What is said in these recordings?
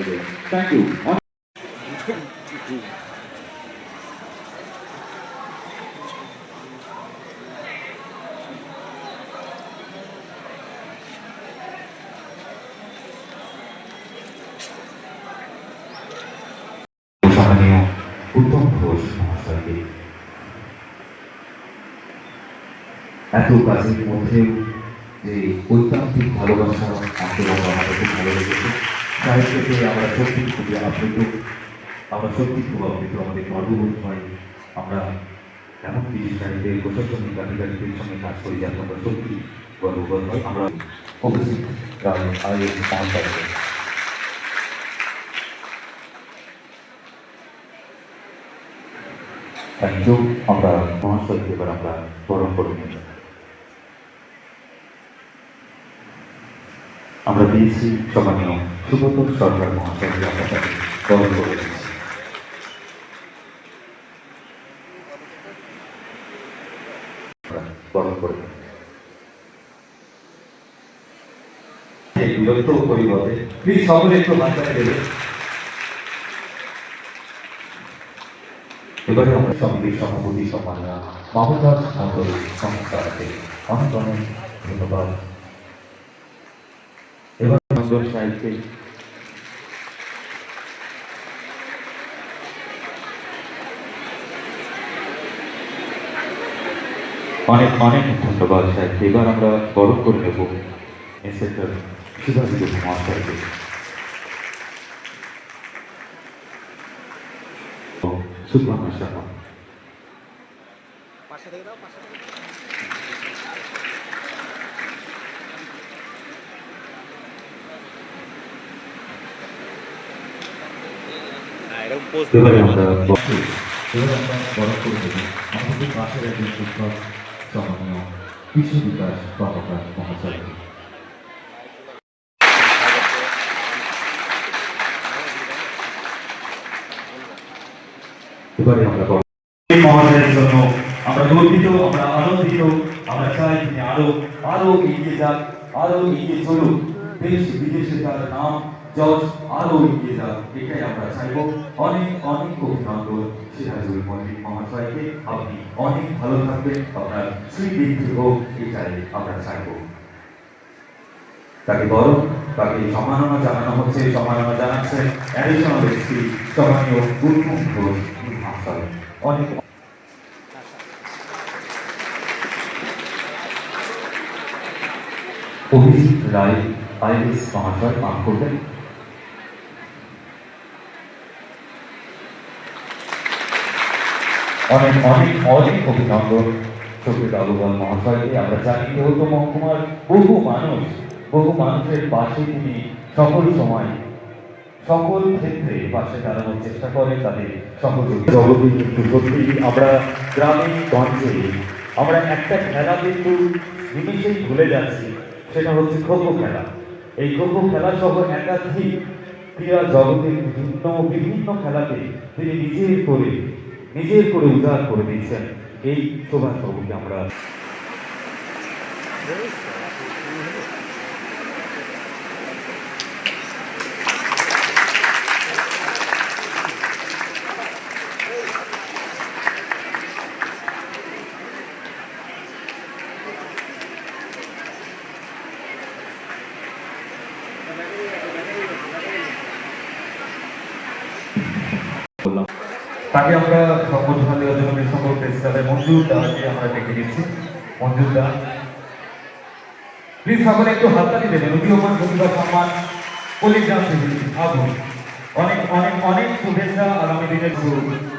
You সম্মানীয় উত্তম ঘোষ এত কাজের মধ্যেও যে ঐকান্তিক ভালোবাসা আন্দোলন আমাদের খুব ভালো লেগেছে। সাহিত্যকে আমরা সত্যি খুবই আপ্লুত, আমরা সত্যি খুব আপ্লুত, আমাদের গর্ববোধ হয়। আমরা এমন কিছু সাহিত্যের প্রশাসনিক আধিকারিকদের সঙ্গে কাজ করি যাতে আমরা সত্যি গর্ববোধ হয়। আমরা উপস্থিত আয়োজন থ্যাংক আমরা মহাশয়কে এবার আমরা বরণ করে নিই আমরা দিয়েছি সম্মানীয় সুব্রত সরকার মহাশয়কে আমরা এবারে আমরা সভাপতি সম্মাননা মমতাজ সংস্থাকে অনেক অনেক ধন্যবাদ। এবার সুন্দর সাহিত্যে অনেক অনেক ধন্যবাদ সাহিত্য এবার আমরা বরণ করে নেব ইন্সপেক্টর সুভাষিত মহাশয়কে সুব্রহ্মণ্য শর্মা পাশে থেকে দাও পাশে থেকে দাও। হ্যাঁ, এরকম post এবারে আমরা বসে এবারে আমরা বরণ করে দেব আমাদের পাশের একজন শিক্ষক সম্মানীয় কৃষি বিকাশ কর্মকার আমরা বরণ এই মহাশয়ের জন্য আমরা গর্বিত আমরা আনন্দিত আমরা চাই তিনি আরও আরও এগিয়ে যাক আরও এগিয়ে চলুক। দেশ বিদেশে তার নাম যশ আরও এগিয়ে যাক, এটাই আমরা চাইব। অনেক অনেক অভিনন্দন সিরাজুল মল্লিক মহাশয়কে। আপনি অনেক ভালো থাকবেন, আপনার শ্রীবৃদ্ধি হোক এটাই আমরা চাইব। তাকে বরং তাকে সম্মাননা জানানো হচ্ছে, সম্মাননা জানাচ্ছেন অ্যাডিশনাল এসপি সম্মানীয় উত্তম ঘোষ মহাশয়। অনেক অভিজিৎ রায় আইএস মহাশয় পাঠ করবেন। অনেক অনেক অনেক অভিনন্দন শফিক আলুবাল মহাশয়কে। আমরা জানি যেহেতু মহকুমার বহু মানুষ, বহু মানুষের পাশে তিনি সকল সময়, সকল ক্ষেত্রে পাশে দাঁড়ানোর চেষ্টা করে তাদের সহযোগী কিন্তু সত্যি আমরা গ্রামে, গঞ্জে, আমরা একটা খেলা কিন্তু নিমিশেই ভুলে যাচ্ছি, সেটা হচ্ছে খোখো খেলা। এই খোখো খেলা সহ একাধিক ক্রীড়া জগতের বিভিন্ন বিভিন্ন খেলাতে তিনি নিজের করে নিজের করে উজাড় করে দিচ্ছেন এই শোভাসবাবুকে আমরা বললাম তাকে আমরা সংবর্ধনা দেওয়ার জন্য সকল প্রেস ক্লাবের মঞ্জুর দাকে আমরা ডেকে দিচ্ছি মঞ্জুর দা প্লিজ সকলে একটু হাততালি দেবেন। উদীয়মান প্রতিভা সম্মান পলিগ্রাম থেকে আগুন। অনেক অনেক অনেক শুভেচ্ছা আগামী দিনে শুরু করতে।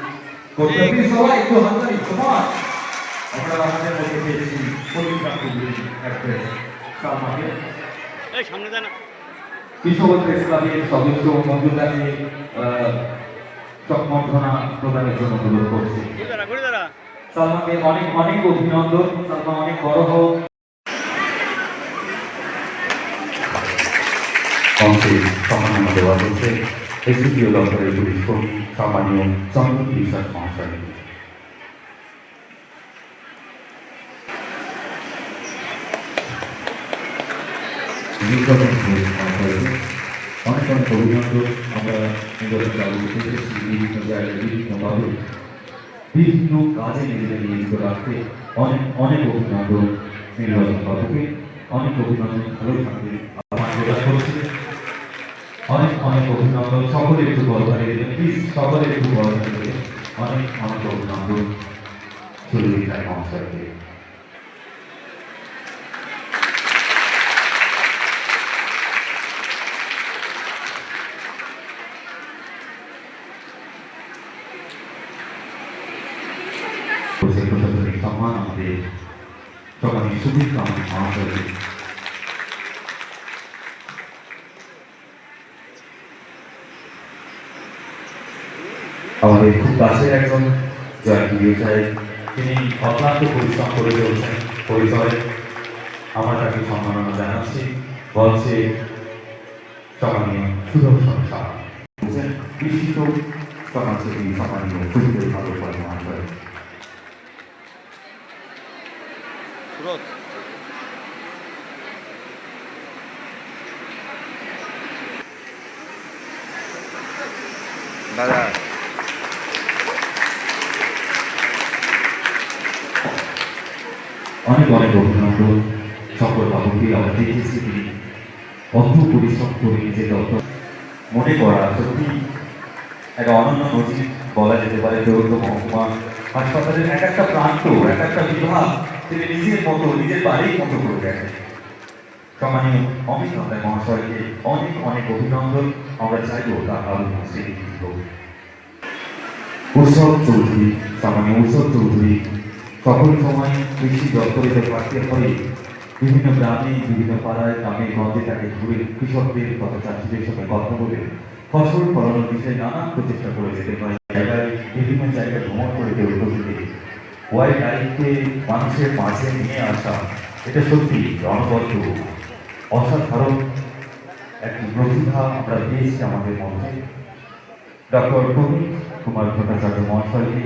Please সবাই একটু হাততালি সমান আমরা আমাদের মধ্যে পেয়েছি অ্যাক্ট্রেস সালমাকে। এই সামনে না কৃষক প্রেস ক্লাবের সদস্য মঞ্জুরদাকে সম্বর্ধনা প্রদানের জন্য অনুরোধ করছি। সালমাকে অনেক অনেক অভিনন্দন। সালমা অনেক বড় হোক। অংশে সম্মাননা দেওয়া দপ্তরের পুলিশ কর্মী সম্মানীয় বিশ্বাস মহাশয়। অনেক অনেক অভিনন্দন। আমরা নির্বাচন চালু দেখেছি বিভিন্ন জায়গায় বিভিন্নভাবে বিভিন্ন কাজে নিজেদের নিয়োজিত রাখতে অনেক অনেক অভিনন্দন নির্বাচন বাবুকে অনেক অভিনন্দন ভালো থাকবে। করছি অনেক অনেক অভিনন্দন। সকলে একটু বড় করে দেবেন প্লিজ সকলে একটু বড় অনেক অনেক অভিনন্দন। চল্লিশ মহাশয়কে সেই প্রশাসনিক সম্মান আমাদের সবাই শুভেচ্ছা আমাদের মহাশয়কে আমাদের খুব কাছের একজন তিনি অক্লান্ত পরিশ্রম করে চলছেন পরিচয়ে আমরা তাকে সম্মাননা জানাচ্ছি, বলছে, সম্মানীয় সুদর্শন সাহা বিশিষ্ট সমাজসেবী সম্মানীয় খুবই ভালো করে দাদা অনেক অনেক অভিনন্দন সকল বাবুকে আমরা দেখেছি তিনি অর্থ পরিশ্রম করে নিজের দপ্তর মনে করা সত্যি একটা অনন্য নজির বলা যেতে পারে চৌদ্দ মহকুমা হাসপাতালের এক একটা প্রান্ত এক একটা বিভাগ তিনি নিজের মতো, নিজের বাড়ির মতো করে গেছেন সম্মানীয় অমিত নন্দায় মহাশয়কে অনেক অনেক অভিনন্দন। আমরা চাইব তার স্মৃতি উৎসব চৌধুরী, সম্মানীয় উৎসব চৌধুরী, সকল সময় কৃষি দপ্তরের প্রার্থী হয়ে বিভিন্ন গ্রামে, বিভিন্ন পাড়ায় গ্রামে গঞ্জে তাকে ঘুরে কৃষকদের তথা চাষিদের সঙ্গে কথা বলে ফসল ফলানোর বিষয়ে নানান প্রচেষ্টা করে যেতে পারে। বিভিন্ন জায়গায় ভ্রমণ করে দেবে প্রকৃতি ওয়াই লাইফকে মানুষের মাঝে নিয়ে আসা, এটা সত্যি অনবদ্য অসাধারণ একটি প্রতিভা আমরা পেয়েছি আমাদের মধ্যে। ডক্টর প্রবীণ কুমার ভট্টাচার্য মহাশয়কে